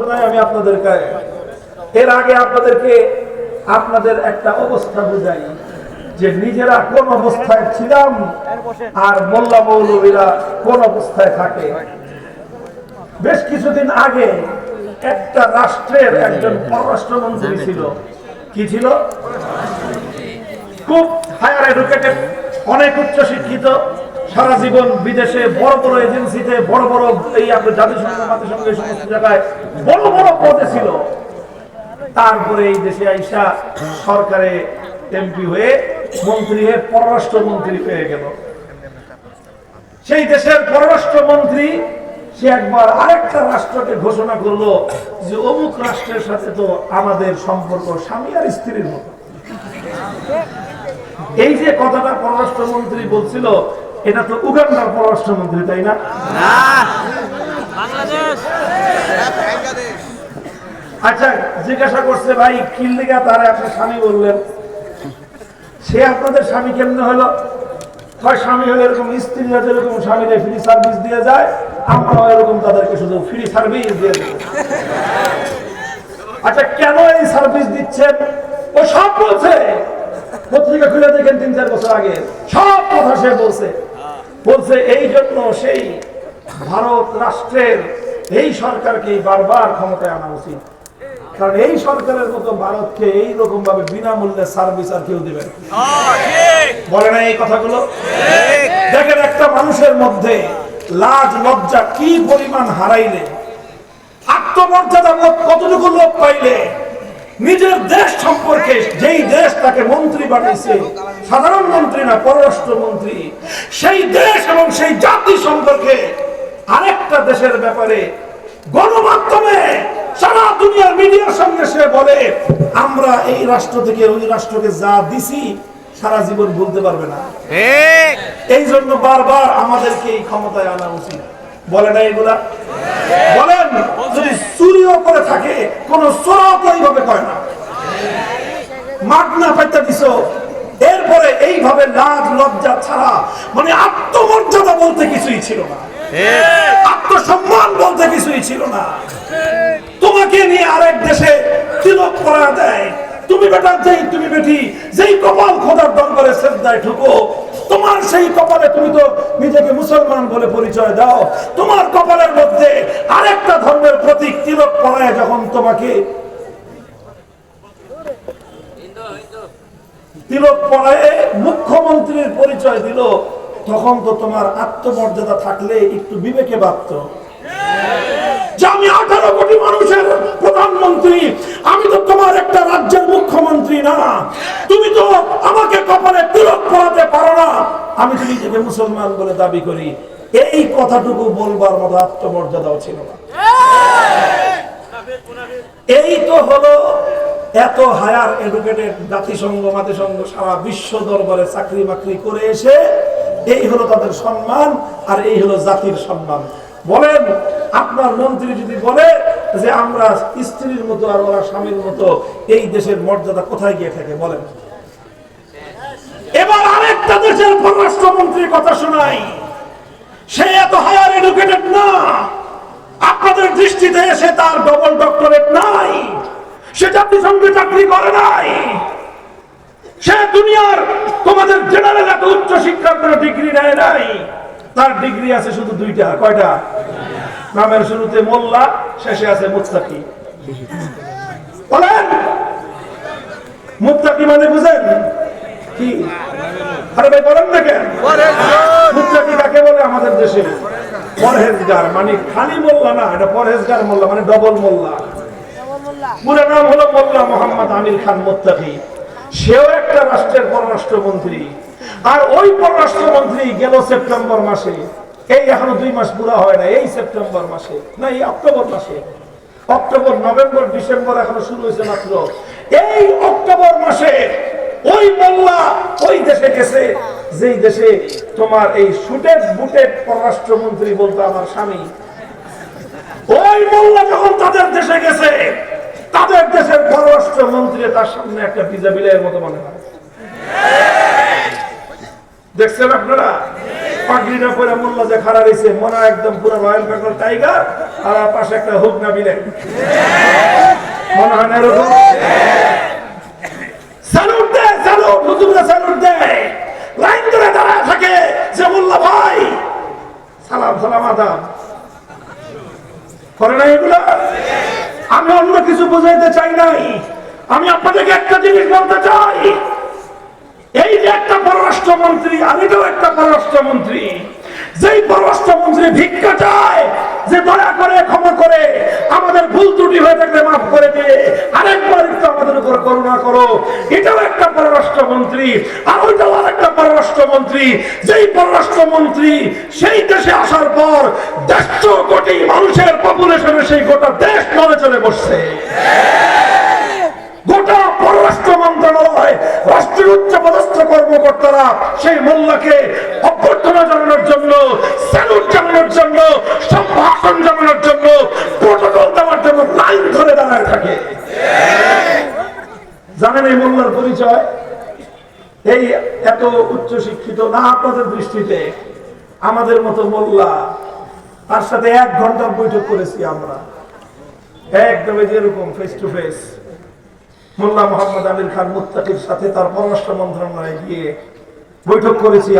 শোনাই আমি আপনাদেরকে। এর আগে আপনাদেরকে আপনাদের একটা অবস্থা বুঝাই, যে নিজেরা কোন অবস্থায় ছিলাম আর মোল্লা মৌলবীরা কোন অবস্থায় থাকে। বেশ কিছুদিন আগে একটা রাষ্ট্রের একজন পররাষ্ট্রমন্ত্রী ছিল। কি ছিল? খুব হায়ার এডুকেটেড অনেক উচ্চ শিক্ষিত সারা জীবন বিদেশে বড় বড় এজেন্সিতে, বড় বড় এই আপনার জাতিসংঘ জাতিসংঘ এই সমস্ত জায়গায় বড় বড় পদে ছিল। তারপরে এই দেশে আইসা সরকারে এমপি হয়ে মন্ত্রী হয়ে পররাষ্ট্রমন্ত্রী পেয়ে গেল। সেই দেশের পররাষ্ট্রমন্ত্রী, সে একবার আরেকটা রাষ্ট্রকে ঘোষণা করল যে অমুক রাষ্ট্রের সাথে তো আমাদের সম্পর্ক স্বামী আর স্ত্রীর মতো। এই যে কথাটা পররাষ্ট্রমন্ত্রী বলছিল এটা তো উগান্ডার পররাষ্ট্রমন্ত্রী তাই না? আচ্ছা জিজ্ঞাসা করছে ভাই কিল্লিগা তারা আপনার স্বামী বললেন? সে আপনাদের স্বামী কেমনে হলো? হয় স্বামী হলে এরকম স্ত্রীরা যেরকম স্বামীরা ফ্রি সার্ভিস দিয়ে যায় আমরাও এরকম তাদেরকে শুধু ফ্রি সার্ভিস দিয়ে দেবো। আচ্ছা কেন এই সার্ভিস দিচ্ছেন? ও সব বলছে। পত্রিকা খুলে দেখেন তিন, চার বছর আগে। সব কথা সে বলছে। বলছে, এই জন্য সেই ভারত রাষ্ট্রের এই সরকারকে বারবার ক্ষমতায় আনা উচিত। কারণ এই সরকারের মতো ভারতকে এই রকম ভাবে বিনামূল্যে সার্ভিস আর কেউ দেবে বলে না এই কথাগুলো? দেখেন একটা মানুষের মধ্যে লাজ, লজ্জা কি পরিমাণ হারাইলে, আত্মমর্যাদা কতটুকু লোক পাইলে নিজের দেশ সম্পর্কে যেই দেশ তাকে মন্ত্রী বানিয়েছে সাধারণ মন্ত্রী না পররাষ্ট্র মন্ত্রী সেই দেশ এবং সেই জাতি সম্পর্কে আরেকটা দেশের ব্যাপারে গণমাধ্যমে সারা দুনিয়ার মিডিয়ার সঙ্গে সে বলে আমরা এই রাষ্ট্র থেকে ওই রাষ্ট্রকে যা দিছি সারা জীবন বলতে পারবে না। এই জন্য বারবার আমাদেরকে এই ক্ষমতায় আনা উচিত। বলে না এগুলা? বলেন যদি চুরিও করে থাকে কোন চোরাও তো এইভাবে করে না। মাগনা পাইতে দিছ এরপরে এইভাবে লাজ লজ্জা ছাড়া মানে আত্মমর্যাদা বলতে কিছুই ছিল না। আত্মসম্মান বলতে কিছুই ছিল না। তোমাকে নিয়ে আরেক দেশে তিলক করা দেয়। তুমি বেটা যেই তুমি বেটি যেই কপাল খোদার দরবারে শ্রদ্ধায় ঠুকো তোমার সেই কপালে তুমি তো নিজেকে মুসলমান বলে পরিচয় দাও। তোমার কপালের মধ্যে আরেকটা ধর্মের প্রতীক তিলক পরায় যখন তোমাকে তিলক পরায় মুখ্যমন্ত্রীর পরিচয় দিল, তখন তো তোমার আত্মমর্যাদা থাকলে একটু বিবেকে বাধ্য যে আমি আঠারো কোটি মানুষের প্রধানমন্ত্রী, আমি তো তোমার একটা রাজ্যের মুখ্যমন্ত্রী না। তুমি তো আমাকে কপালে তিলক পড়াতে পারো না। আমি তো নিজেকে মুসলমান বলে দাবি করি, এই কথাটুকু বলবার মতো আত্মমর্যাদাও ছিল না। এই তো হলো এত হায়ার এডুকেটেড জাতিসংঘ জাতিসংঘ সারা বিশ্ব দরবারে চাকরি বাকরি করে এসে এই হলো তাদের সম্মান আর এই হলো জাতির সম্মান। বলেন, আপনার মন্ত্রী যদি বলে যে আমরা স্ত্রীর মতো আর ওরা স্বামীর মতো, এই দেশের মর্যাদা কোথায় গিয়ে থাকে? বলেন। আরেকটা দেশের পররাষ্ট্রমন্ত্রীর কথা শোনাই সে এত হায়ার এডুকেটেড না। আপনাদের দৃষ্টিতে এসে তার ডবল ডক্টরেট নাই। সে জাতিসংঘে চাকরি করে নাই। সে দুনিয়ার তোমাদের জেনারেল এত উচ্চ শিক্ষার কোনো ডিগ্রি নেয় নাই। তার ডিগ্রি আছে শুধু দুইটা, কয়টা? নামের শুরুতে মোল্লা, শেষে আছে মুস্তাকি বলেন, মুত্তাকি মানে বুঝেন? কি? আরে ভাই বলেন না কেন? কাকে বলে আমাদের দেশে পরহেজগার মানে খালি মোল্লা না এটা পরহেজগার মোল্লা মানে ডবল মোল্লা। পুরো নাম হলো মোল্লা মোহাম্মদ আমির খান মোত্তাকি। সেও একটা রাষ্ট্রের পররাষ্ট্রমন্ত্রী। আর ওই পররাষ্ট্রমন্ত্রী গেল সেপ্টেম্বর মাসে। এই এখনও দুই মাস পুরো হয় না এই সেপ্টেম্বর মাসে না এই অক্টোবর মাসে। অক্টোবর নভেম্বর ডিসেম্বর এখনও শুরু হয়েছে মাত্র। এই অক্টোবর মাসে ওই মোল্লা ওই দেশে গেছে, যেই দেশে তোমার এই সুটেড বুটেড পররাষ্ট্রমন্ত্রী বলতো আমার স্বামী। ওই মোল্লা যখন তাদের দেশে গেছে, তাদের দেশের পররাষ্ট্র মন্ত্রী তার সামনে একটা পিজা বিলাইয়ের মতো মনে হয়। দেখছেন আপনারা? পাগড়িটা পরে মোল্লা যে খাড়া রয়েছে, মনে একদম পুরো রয়্যাল বেঙ্গল টাইগার, আর পাশে একটা হুক না বিলে। মনে হয় না এরকম? হুজুররা স্যালুট দেয়। লাইন ধরে দাঁড়ায় থাকে যে মোল্লা ভাই। সালাম সালাম, আদাব। করে না এগুলো? আমি অন্য কিছু বুঝাইতে চাই নাই। আমি আপনাদেরকে একটা জিনিস বলতে চাই। এই যে একটা পররাষ্ট্রমন্ত্রী আর এটাও একটা পররাষ্ট্রমন্ত্রী। যেই পররাষ্ট্রমন্ত্রী ভিক্ষা চায়, যে দয়া করে, ক্ষমা করে, আমাদের ভুল ত্রুটি হয়ে থাকলে মাফ করে দিয়ে আরেকবার একটু আমাদের উপর করুণা করো। এটাও একটা পররাষ্ট্রমন্ত্রী আর ওইটাও আরেকটা পররাষ্ট্রমন্ত্রী, যেই পররাষ্ট্রমন্ত্রী সেই দেশে আসার পর দেড়শো কোটি মানুষের পপুলেশনে সেই গোটা দেশ নড়ে চলে বসছে। গোটা পররাষ্ট্র মন্ত্রণালয়, রাষ্ট্রের উচ্চ পদস্থ কর্মকর্তারা সেই মোল্লাকে অভ্যর্থনা জানানোর জন্য স্যালুট জানানোর জন্য, সম্ভাষণ জানানোর জন্য প্রোটোকল দেওয়ার জন্য লাইন ধরে দাঁড়ায় থাকে। জানেন এই মোল্লার পরিচয়? এই এত উচ্চ শিক্ষিত না আপনাদের দৃষ্টিতে আমাদের মতো মোল্লা, তার সাথে এক ঘণ্টা বৈঠক করেছি আমরা। একদম যেরকম face to face Mullah Mohammad Amir Khan মুত্তাকির সাথে তার পররাষ্ট্র মন্ত্রণালয়ে গিয়ে বৈঠক করেছি।